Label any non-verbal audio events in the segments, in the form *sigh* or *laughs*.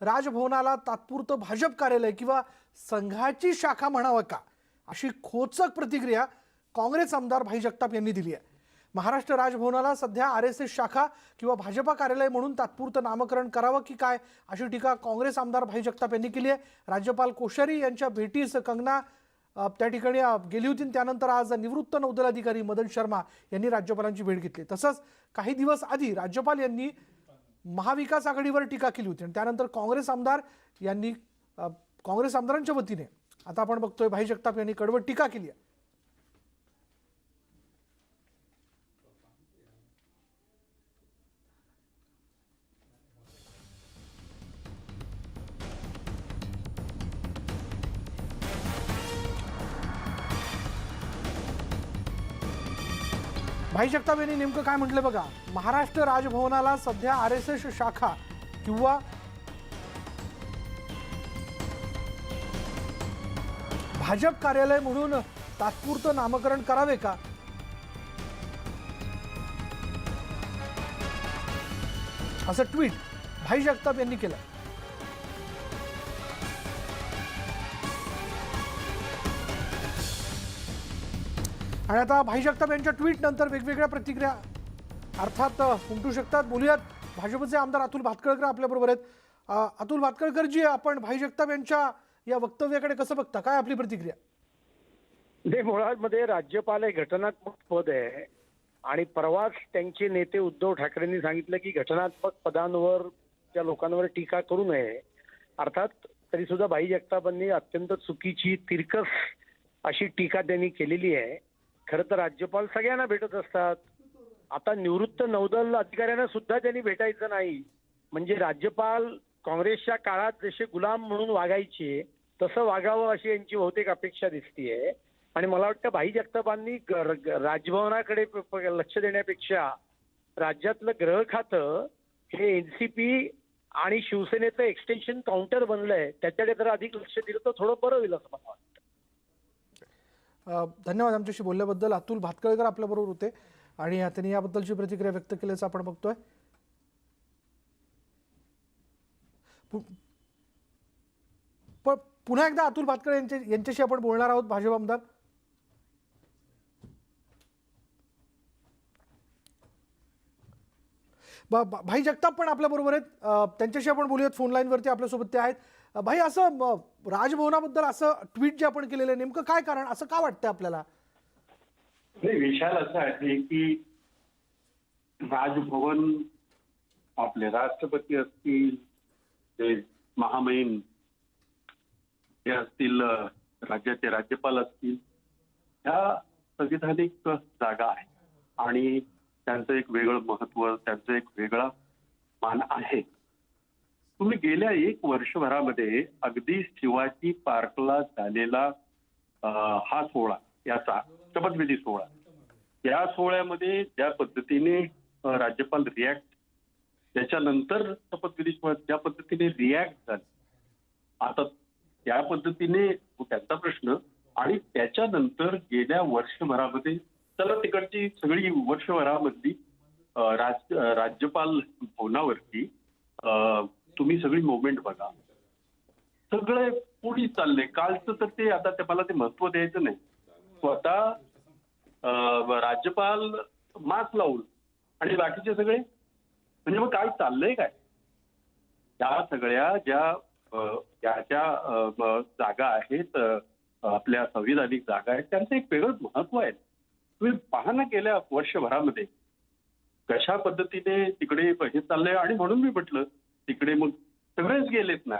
राजभवनाला तात्पुरतं भाजप कार्यालय किंवा संघाची शाखा म्हणावं का? अशी खोचक प्रतिक्रिया काँग्रेस आमदार भाई जगताप यांनी दिली आहे. महाराष्ट्र राजभवनाला सध्या आर एस एस शाखा किंवा भाजपा कार्यालय म्हणून तात्पुरतं नामकरण करावं की काय अशी टीका काँग्रेस आमदार भाई जगताप यांनी केली आहे. राज्यपाल कोश्यारी यांच्या भेटीस कंगना त्या ठिकाणी गेली होती त्यानंतर आज निवृत्त नौदल अधिकारी मदन शर्मा यांनी राज्यपालांची भेट घेतली. तसंच काही दिवस आधी राज्यपाल यांनी महाविकास आघाडीवर टीका केली होती आणि त्यानंतर काँग्रेस आमदार यांनी काँग्रेस आमदारांच्या वतीने आता आपण बघतोय भाई जगताप यांनी कडवट टीका केली आहे. भाई जगताप यांनी नेमकं काय म्हटलं बघा? महाराष्ट्र राजभवनाला सध्या आर एस एस शाखा किंवा भाजप कार्यालय म्हणून तात्पुरतं नामकरण करावे का? असं ट्विट भाई जगताप यांनी केलं. आणि आता भाई जगताप यांच्या ट्विट नंतर वेगवेगळ्या प्रतिक्रिया. अर्थात उमटू शकतात. बोलूयात. भाजपचे आमदार अतुल भातकळकर आपल्याबरोबर आहेत. अतुल अतुल भातखळकरजी आपण भाई जगताप यांच्या या वक्तव्याकडे कसं बघता? काय आपली प्रतिक्रिया? मुळात मुळामध्ये राज्यपाल हे घटनात्मक पद आहे. आणि परवाच त्यांचे नेते उद्धव ठाकरेंनी सांगितलं की घटनात्मक पदांवर त्या लोकांवर टीका करू नये. अर्थात तरी सुद्धा भाई जगतापांनी अत्यंत चुकीची तिरकस अशी टीका त्यांनी केलेली आहे. खरं तर राज्यपाल सगळ्यांना भेटत असतात. आता निवृत्त नौदल अधिकाऱ्यांना सुद्धा त्यांनी भेटायचं नाही. म्हणजे राज्यपाल काँग्रेसच्या काळात जसे गुलाम म्हणून वागायचे तसं वागावं अशी यांची बहुतेक अपेक्षा दिसतीये. आणि मला वाटतं भाई जगतापांनी राजभवनाकडे लक्ष देण्यापेक्षा राज्यातलं ग्रह खातं हे एनसीपी आणि शिवसेनेचं एक्सटेन्शन काउंटर बनलंय त्याच्याकडे जर अधिक लक्ष दिलं तर थोडं बरं होईल असं मला वाटतं. धन्यवाद आमच्याशी बोलल्याबद्दल. अतुल भातकळकर आपल्याबरोबर होते आणि त्यांनी याबद्दलची प्रतिक्रिया व्यक्त केल्याचं आपण बघतोय. पु- पण पुन्हा एकदा अतुल भातकळे यांच्या यांच्याशी आपण बोलणार आहोत भाजप आमदार. भाई जगताप पण आपल्याबरोबर आहेत. त्यांच्याशी आपण बोलूयात. फोन लाईनवरती आपल्यासोबत ते आहेत. भाई असं राजभवनाबद्दल असं ट्विट जे आपण केलेलं आहे नेमकं काय कारण? असं का वाटतं आपल्याला? नाही विशाल असं आहे की राजभवन आपले राष्ट्रपती असतील ते महामहिम हे असतील राज्याचे राज्यपाल असतील ह्या संविधानिक जागा आहे. आणि त्यांचं एक वेगळं महत्त्व त्यांचं एक वेगळा मान आहे. तुम्ही गेल्या एक वर्षभरामध्ये अगदी शिवाजी पार्कला झालेला हा सोहळा याचा शपथविधी सोहळा. या सोहळ्यामध्ये ज्या पद्धतीने राज्यपाल रिॲक्ट त्याच्यानंतर शपथविधी सोहळ्यात ज्या पद्धतीने रिॲक्ट झाले आता त्या पद्धतीने त्यांचा प्रश्न आणि त्याच्यानंतर गेल्या वर्षभरामध्ये चला तिकडची सगळी वर्षभरामधली राज राज्यपाल भवनावरती तुम्ही सगळी मुवमेंट बघा. सगळे पुढे चालले. कालचं तर ते आता ते मला ते महत्त्व द्यायचं नाही. स्वतः अं, राज्यपाल मास्क लावून आणि बाकीचे सगळे? म्हणजे मग काय चाललंय काय? त्या सगळ्या ज्या ज्या ज्या जागा आहेत आपल्या संविधानिक जागा आहेत त्यांचं एक वेगळंच महत्त्व आहे. तुम्ही पहा ना गेल्या वर्षभरामध्ये कशा पद्धतीने तिकडे हे चाललंय. आणि म्हणून मी म्हटलं तिकडे मग सगळेच गेलेत ना.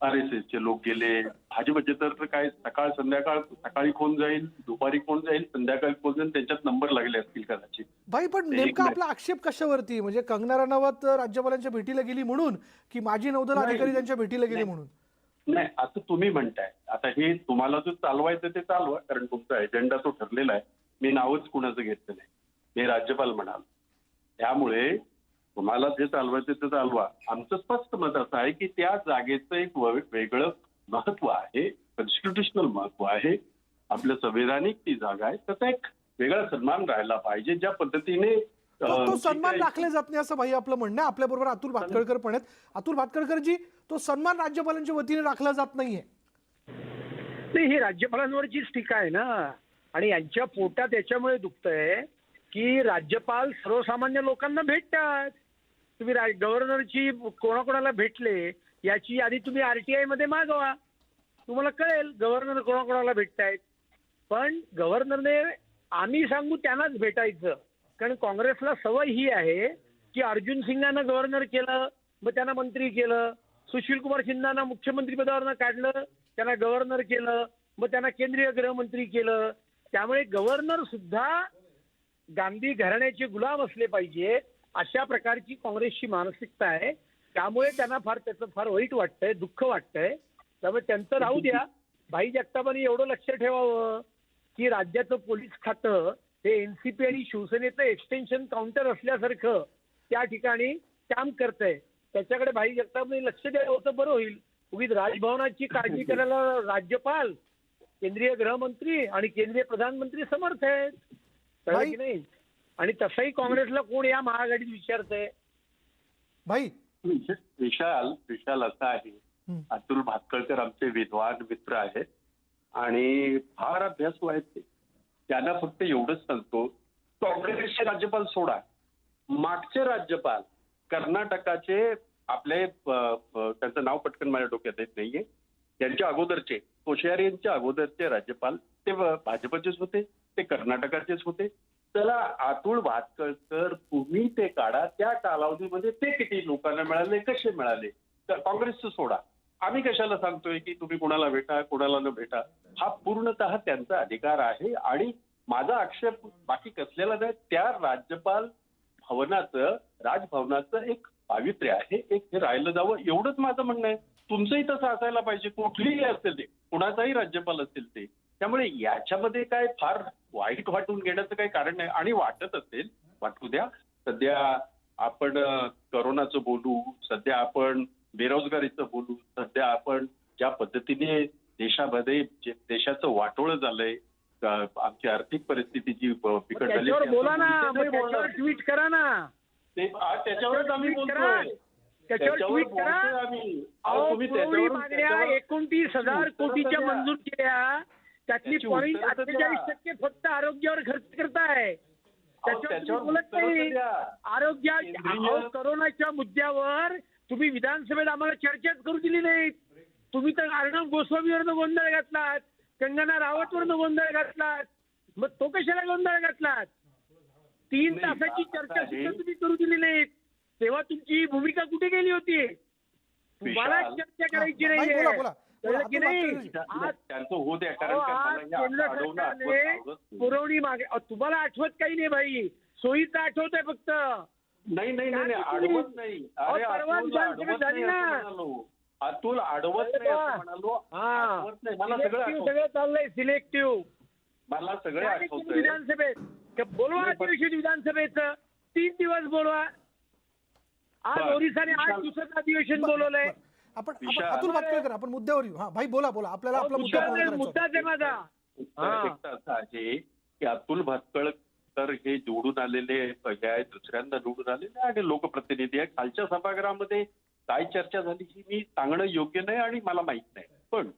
आर एस एसचे लोक गेले. भाजपचे तर काय सकाळ संध्याकाळ सकाळी कोण जाईल दुपारी कोण जाईल संध्याकाळी कोण जाईल त्यांच्यात नंबर लागले असतील कदाचित. भाई पण नेमका. आपला आक्षेप कशावरती? म्हणजे कंगना रनावत राज्यपालांच्या भेटीला गेली म्हणून की माजी नौदल. अधिकारी त्यांच्या भेटीला गेले. म्हणून? नाही असं तुम्ही म्हणताय. आता हे तुम्हाला जो चालवायचं ते चालवा कारण तुमचा एजेंडा तो ठरलेला आहे. मी नावच कुणाचं घेतलं नाही. मी राज्यपाल म्हणाल. त्यामुळे तुम्हाला जे चालवायचं ते चालवा. आमचं स्पष्ट मत असं आहे की त्या जागेचं एक वेगळं महत्त्व आहे कॉन्स्टिट्युशनल महत्त्व आहे. आपलं संविधानिक ती जागा आहे. त्याचा एक वेगळा सन्मान राहायला पाहिजे ज्या पद्धतीने तो जी सन्मान राखले जात नाही असं भाई आपलं म्हणणं आहे. आपल्याबरोबर अतुल भातखळकर पण आहेत. अतुल भातखळकरजी तो सन्मान राज्यपालांच्या वतीने राखला जात नाहीये. नाही ही राज्यपालांवरचीच टीका आहे ना आणि यांच्या पोटात याच्यामुळे दुखतंय की राज्यपाल सर्वसामान्य लोकांना भेटतात. तुम्ही गव्हर्नरची कोणाकोणाला भेटले याची यादी तुम्ही आरटीआयमध्ये मागवा. तुम्हाला कळेल गव्हर्नर कोणाकोणाला भेटतायत. पण गव्हर्नरने आम्ही सांगू त्यांनाच भेटायचं. कारण काँग्रेसला सवय ही आहे की अर्जुन सिंगांना गव्हर्नर केलं मग त्यांना मंत्री केलं सुशील कुमार शिंदेना मुख्यमंत्री पदावरनं काढलं त्यांना गव्हर्नर केलं मग त्यांना केंद्रीय गृहमंत्री केलं. त्यामुळे गव्हर्नर सुद्धा गांधी घराण्याचे गुलाम असले पाहिजे. अशा प्रकारची काँग्रेसची मानसिकता आहे. त्यामुळे त्यांना फार त्याचं फार वाईट वाटतंय दुःख वाटतंय. त्यामुळे त्यांचं राहू द्या. भाई जगतापांनी एवढं लक्ष ठेवावं की राज्याचं पोलीस खातं हे एनसीपी आणि शिवसेनेचं एक्सटेन्शन काउंटर असल्यासारखं त्या ठिकाणी काम करतंय. त्याच्याकडे भाई जगतापांनी लक्ष द्यावं तर बरं होईल. उगीच राजभवनाची काळजी *laughs* करायला राज्यपाल केंद्रीय गृहमंत्री आणि केंद्रीय प्रधानमंत्री समर्थ आहेत. नाही? आणि तसंही काँग्रेसला कोण या महाआघाडीत विचारतंय? भाई. विश- विशाल विशाल असा आहे. अतुल भातकळकर आमचे विद्वान मित्र आहेत. आणि फार अभ्यासू आहेत ते त्यांना फक्त एवढंच सांगतो काँग्रेसचे राज्यपाल सोडा. मागचे राज्यपाल कर्नाटकाचे आपले त्यांचं नाव पटकन माझ्या डोक्यात येत नाहीये. त्यांच्या अगोदरचे कोश्यारी यांच्या अगोदरचे राज्यपाल ते भाजपचेच होते ते कर्नाटकाचेच होते. त्याला अतुल भातकळकर तुम्ही ते काढा. त्या कालावधीमध्ये ते किती लोकांना मिळाले कसे मिळाले? तर काँग्रेसचं सोडा. आम्ही कशाला सांगतोय की तुम्ही कोणाला भेटा कोणाला न भेटा? हा पूर्णतः त्यांचा अधिकार आहे आणि माझा आक्षेप बाकी कसलेला नाही त्या राज्यपाल भवनाचं राजभवनाचं एक पावित्र्य आहे. एक हे राहिलं जावं एवढंच माझं म्हणणं आहे. तुमचंही तसं असायला पाहिजे. कुठलीही असेल ते कुणाचाही राज्यपाल असेल ते. त्यामुळे याच्यामध्ये काय फार वाईट वाटून घेण्याचं काही कारण नाही. आणि वाटत असेल वाटू द्या सध्या आपण करोनाचं बोलू सध्या आपण बेरोजगारीचं बोलू सध्या आपण ज्या पद्धतीने देशामध्ये देशाचं वाटोळं झालंय आमची आर्थिक परिस्थिती जी बिकट झाली बोला ना ट्विट करा ना. ते त्याच्यावरच आम्ही. बोलतोय. एकोणतीस हजार कोटीच्या. मंजूर केल्या. त्यातली पॉईंट अठ्ठेचाळीस. टक्के फक्त आरोग्यावर खर्च करताय. त्याच्यावर बोलत नाही. आरोग्या करोनाच्या मुद्द्यावर तुम्ही विधानसभेत आम्हाला चर्चाच करू दिली नाही तुम्ही तर अर्णब गोस्वामीवरनं गोंधळ घातलात कंगना रावतवरनं गोंधळ घातलात. मग तो कशाला गोंधळ घातलात? तीन नाही, तासाची चर्चा सुद्धा तुम्ही करू दिली नाही तेव्हा तुमची भूमिका कुठे गेली होती? तुम्हाला विशाल- चर्चा करायची भाई, की नाही आज त्यांचं होऊ द्या कारण नाही. पुरवणी मागे तुम्हाला आठवत काही नाही भाई सोयीचं आठवत आहे फक्त. नाही नाही नाही नाही, परवा झाली ना. अतुल अडवत कळलं नाही हा. मला सगळं चाललंय सिलेक्टिव्ह मला सगळे आठवत विधानसभेत. बोलवा अधिवेशन विधानसभेचं. तीन दिवस बोलवा. आज. ओरिसाने आठ दिवसाचं अधिवेशन बोलवलंय. आपण अतुल भातकळकर आपण मुद्द्यावर येऊ. हा भाई बोला बोला. आपल्याला आपला मुद्दा हा. की अतुल भातकळकर हे निवडून आलेले पहिले आहेत दुसऱ्यांदा निवडून आलेले आणि लोकप्रतिनिधी आहे खालच्या सभागृहामध्ये काय चर्चा झाली ही मी सांगणं योग्य नाही आणि मला माहीत नाही. पण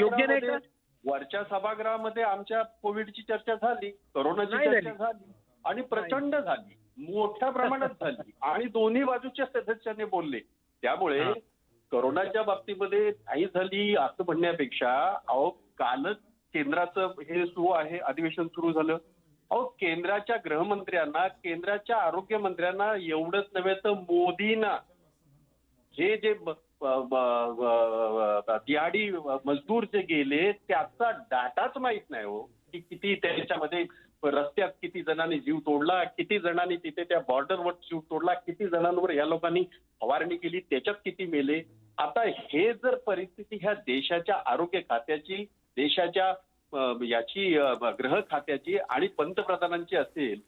योग्य नाही वरच्या सभागृहामध्ये आमच्या कोविडची चर्चा झाली करोनाची नाही चर्चा झाली. आणि प्रचंड झाली. मोठ्या प्रमाणात झाली. आणि दोन्ही बाजूच्या सदस्यांनी बोलले. त्यामुळे. करोनाच्या बाबतीमध्ये नाही झाली असं म्हणण्यापेक्षा अहो कालच केंद्राचं हे सुरू आहे अधिवेशन सुरू झालं. अहो केंद्राच्या गृहमंत्र्यांना केंद्राच्या आरोग्य मंत्र्यांना एवढंच नव्हे तर मोदींना हे जे दिहाडी मजदूर जे गेले त्याचा डाटाच माहीत नाही हो की किती त्याच्यामध्ये रस्त्यात किती जणांनी जीव तोडला किती जणांनी तिथे त्या बॉर्डरवर जीव तोडला किती जणांवर या लोकांनी फवारणी केली त्याच्यात किती मेले? आता हे जर परिस्थिती ह्या देशाच्या आरोग्य खात्याची देशाच्या याची ग्रह गृह खात्याची आणि पंतप्रधानांची असेल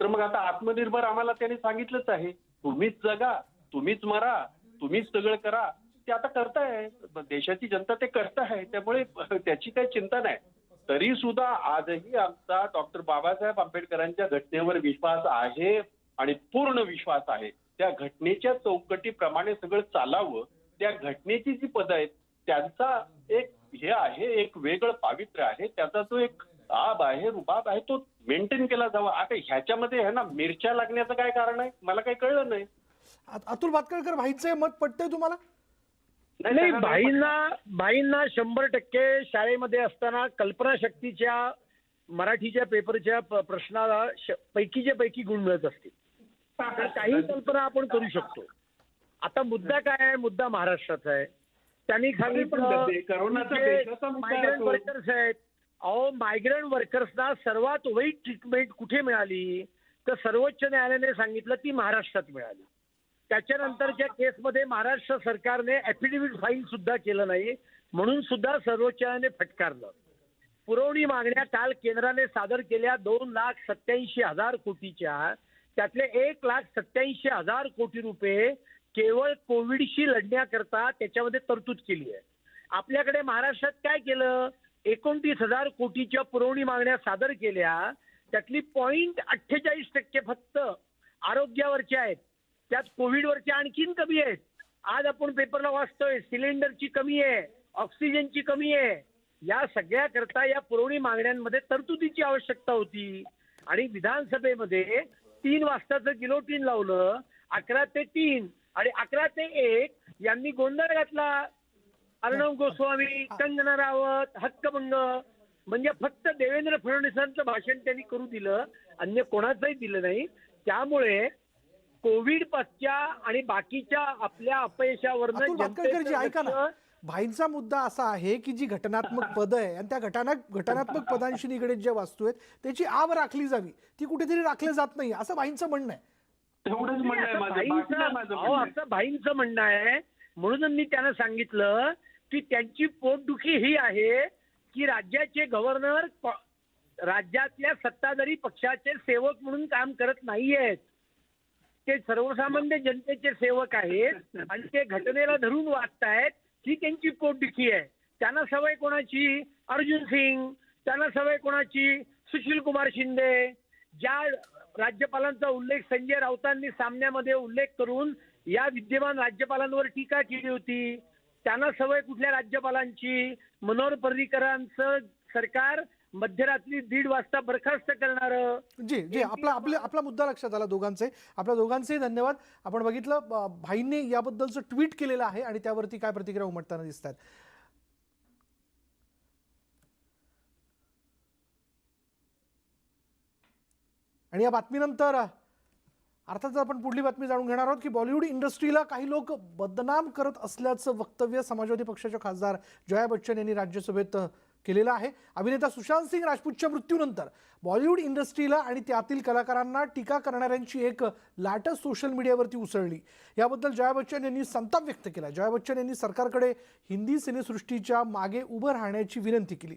तर मग आता आत्मनिर्भर आम्हाला त्यांनी सांगितलंच आहे. तुम्हीच जगा तुम्हीच मरा तुम्हीच सगळं करा. ते आता करताय. देशाची जनता ते करताय. त्यामुळे त्याची काही चिंता नाही. तरी सुद्धा आजही आमचा डॉक्टर बाबासाहेब आंबेडकरांच्या घटनेवर विश्वास आहे आणि पूर्ण विश्वास आहे. त्या घटनेच्या चौकटीप्रमाणे सगळं चालावं त्या घटनेची जी पद आहेत त्यांचा एक हे आहे एक वेगळं पावित्र्य आहे त्याचा जो एक आब आहे रुबाब आहे तो मेंटेन केला जावा. आता ह्याच्यामध्ये आहे ना मिरच्या लागण्याचं काय कारण आहे? मला काही कळलं नाही. अतुल भातखळकर भाईचं मत पटतंय तुम्हाला? नाही भाईंना भाईंना शंभर टक्के शाळेमध्ये असताना कल्पनाशक्तीच्या मराठीच्या पेपरच्या प्रश्नाला पैकीच्या पैकी गुण मिळत असतील. तर काही कल्पना आपण करू शकतो. आता मुद्दा काय आहे? मुद्दा महाराष्ट्राचा आहे. त्यांनी मुद्दा मायग्रंट. वर्कर्स आहेत. अहो मायग्रंट वर्कर्सना सर्वात वाईट ट्रीटमेंट कुठे मिळाली? तर सर्वोच्च न्यायालयाने सांगितलं ती महाराष्ट्रात मिळाली. त्याच्यानंतरच्या केसमध्ये महाराष्ट्र सरकारने ऍफिडेव्हिट फाईल सुद्धा केलं नाही म्हणून सुद्धा सर्वोच्च न्यायालयाने फटकारलं. पुरवणी मागण्या काल केंद्राने सादर केल्या दोन लाख सत्याऐंशी हजार कोटीच्या. त्यातले एक लाख सत्याऐंशी हजार कोटी रुपये केवळ कोविडशी लढण्याकरता त्याच्यामध्ये तरतूद केली आहे. आपल्याकडे महाराष्ट्रात काय केलं? एकोणतीस हजार कोटीच्या पुरवणी मागण्या सादर केल्या. त्यातली पॉईंट अठ्ठेचाळीस टक्के फक्त आरोग्यावरच्या आहेत. त्यात कोविडवरचे आणखीन कमी आहेत. आज आपण पेपरला वाचतोय सिलेंडरची कमी आहे ऑक्सिजनची कमी आहे. या सगळ्याकरता या पुरवणी मागण्यांमध्ये तरतुदीची आवश्यकता होती. आणि विधानसभेमध्ये तीन वाजताचं गिलोटीन लावलं अकरा ते तीन आणि अकरा ते एक यांनी गोंधळ घातला. अर्णव गोस्वामी कंगना रावत हक्कभंग म्हणजे फक्त देवेंद्र फडणवीसांचं भाषण त्यांनी करू दिलं अन्य कोणाचंही दिलं नाही. त्यामुळे कोविड पश्च्या आणि बाकीच्या आपल्या जनतेचं ऐका ना. भाईंचा मुद्दा असा आहे की जी घटनात्मक पद आहे आणि त्या घटना घटनात्मक पदांशी निगडीत ज्या वास्तू आहेत त्याची आव राखली जावी. ती कुठेतरी राखली जात नाही असं भाईंचं म्हणणं आहे. म्हणणं असं भाईंचं म्हणणं. आहे. असं भाईंचं म्हणणं आहे म्हणून मी त्यांना सांगितलं की त्यांची पोटदुखी ही आहे की राज्याचे गव्हर्नर राज्यातल्या सत्ताधारी पक्षाचे सेवक म्हणून काम करत नाहीयेत. ते सर्वसामान्य जनतेचे सेवक आहेत *laughs* आणि ते घटनेला धरून वाचतायत ही त्यांची पोटदुखी आहे. त्यांना सवय कोणाची? अर्जुन सिंग. त्यांना सवय कोणाची? सुशील कुमार शिंदे. ज्या राज्यपालांचा उल्लेख संजय राऊतांनी सामन्यामध्ये उल्लेख करून या विद्यमान राज्यपालांवर टीका केली होती. त्यांना सवय कुठल्या राज्यपालांची? मनोहर पर्रीकरांचं सरकार मध्यरात्री दीड वाजता बरखास्त करणारं. जी जी आपला आपले आपला मुद्दा लक्षात आला दोघांचे. आपल्या दोघांचेही धन्यवाद. आपण बघितलं भाईंनी याबद्दलचं ट्विट केलेलं आहे आणि त्यावरती काय प्रतिक्रिया उमटताना दिसत आहेत आणि या बातमीनंतर अर्थातच आपण पुढली बातमी जाणून घेणार आहोत की बॉलिवूड इंडस्ट्रीला काही लोक बदनाम करत असल्याचं वक्तव्य समाजवादी पक्षाचे खासदार जया बच्चन यांनी राज्यसभेत केलेला आहे. अभिनेता सुशांत सिंग राजपूतच्या मृत्यूनंतर बॉलिवूड इंडस्ट्रीला आणि त्यातील कलाकारांना टीका करणाऱ्यांची एक लाटच सोशल मीडियावरती उसळली. याबद्दल जया बच्चन यांनी संताप व्यक्त केला. जया बच्चन यांनी सरकारकडे हिंदी सिनेसृष्टीच्या मागे उभं राहण्याची विनंती केली.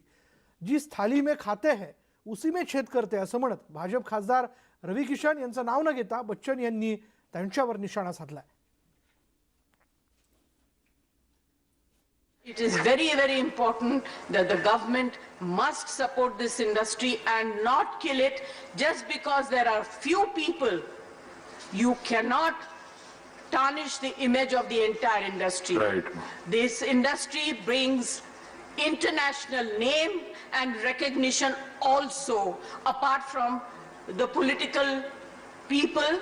जी थाली में खाते है उसी में छेद करते असं म्हणत भाजप खासदार रवी किशन यांचं नाव न घेता बच्चन यांनी त्यांच्यावर निशाणा साधलाय. It is very, very important that the government must support this industry and not kill it just because there are few people. You cannot tarnish the image of the entire industry. Right. This industry brings international name and recognition also, apart from the political people.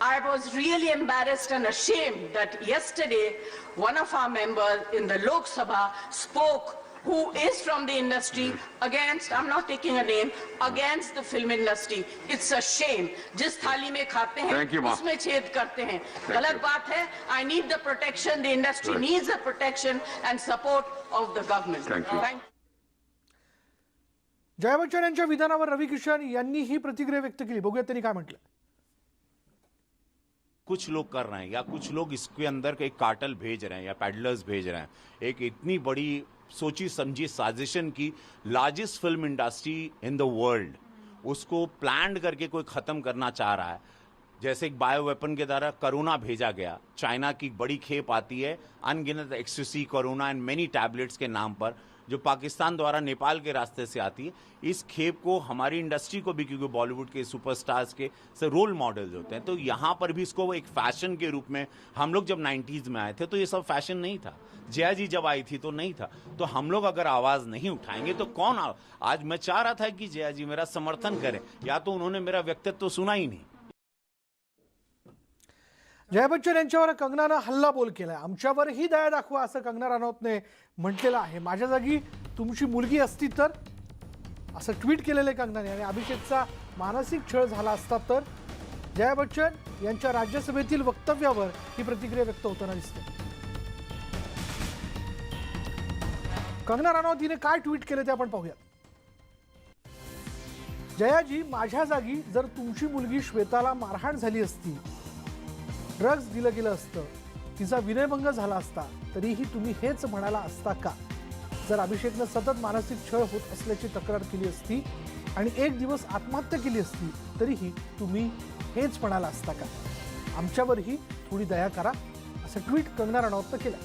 I was really embarrassed and ashamed that yesterday one of our members in the Lok Sabha spoke who is from the industry against, I'm not taking a name, against the film industry. It's a shame. जिस थाली में खाते हैं Thank you, ma'am. उसमें छेद करते हैं गलत बात है I need the protection, the industry Right. needs the protection and support of the government. Thank you. Jaya Bachchan यांच्या विधानावर रवी किशन यांनी ही प्रतिक्रिया व्यक्त केली बघूया त्यांनी काय म्हटलं कुछ लोग कर रहे हैं या कुछ लोग इसके अंदर एक कार्टल भेज रहे हैं या पैडलर्स भेज रहे हैं। एक इतनी बड़ी सोची समझी साजिशन की largest film industry in the world उसको प्लान करके कोई खत्म करना चाह रहा है। जैसे एक बायो वेपन के द्वारा करोना भेजा गया। चाइना की बड़ी खेप आती है, अनगिनत एक्ससी कोरोना एंड मेनी टैबलेट्स के नाम पर। जो पाकिस्तान द्वारा नेपाल के रास्ते से आती है, इस खेप को हमारी इंडस्ट्री को भी, क्योंकि बॉलीवुड के सुपरस्टार्स के से रोल मॉडल्स होते हैं तो यहाँ पर भी इसको एक फ़ैशन के रूप में, हम लोग जब 90s में आए थे तो ये सब फ़ैशन नहीं था। जया जी जब आई थी तो नहीं था। तो हम लोग अगर आवाज़ नहीं उठाएँगे तो कौन. आज मैं चाह रहा था कि जया जी मेरा समर्थन करें। या तो उन्होंने मेरा व्यक्तित्व तो सुना ही नहीं। जया बच्चन यांच्यावर कंगनानं हल्ला बोल केलाय. आमच्यावरही दया दाखवा असं कंगना राणौतने म्हटलेलं आहे. माझ्या जागी तुमची मुलगी असती तर? असं ट्विट केलेलं आहे कंगनाने. आणि अभिषेकचा मानसिक छळ झाला असता तर? जया बच्चन यांच्या राज्यसभेतील वक्तव्यावर ही प्रतिक्रिया व्यक्त होताना दिसते. कंगना राणौत हिने काय ट्विट केले ते आपण पाहूयात. जयाजी माझ्या जागी जर तुमची मुलगी श्वेताला मारहाण झाली असती ड्रग्ज दिलं गेलं असतं तिचा विनयभंग झाला असता तरीही तुम्ही हेच म्हणाला असता का? जर अभिषेकनं सतत मानसिक छळ होत असल्याची तक्रार केली असती आणि एक दिवस आत्महत्या केली असती तरीही तुम्ही हेच म्हणाला असता का? आमच्यावरही थोडी दया करा असं ट्विट कंगना राणौतनं केलं.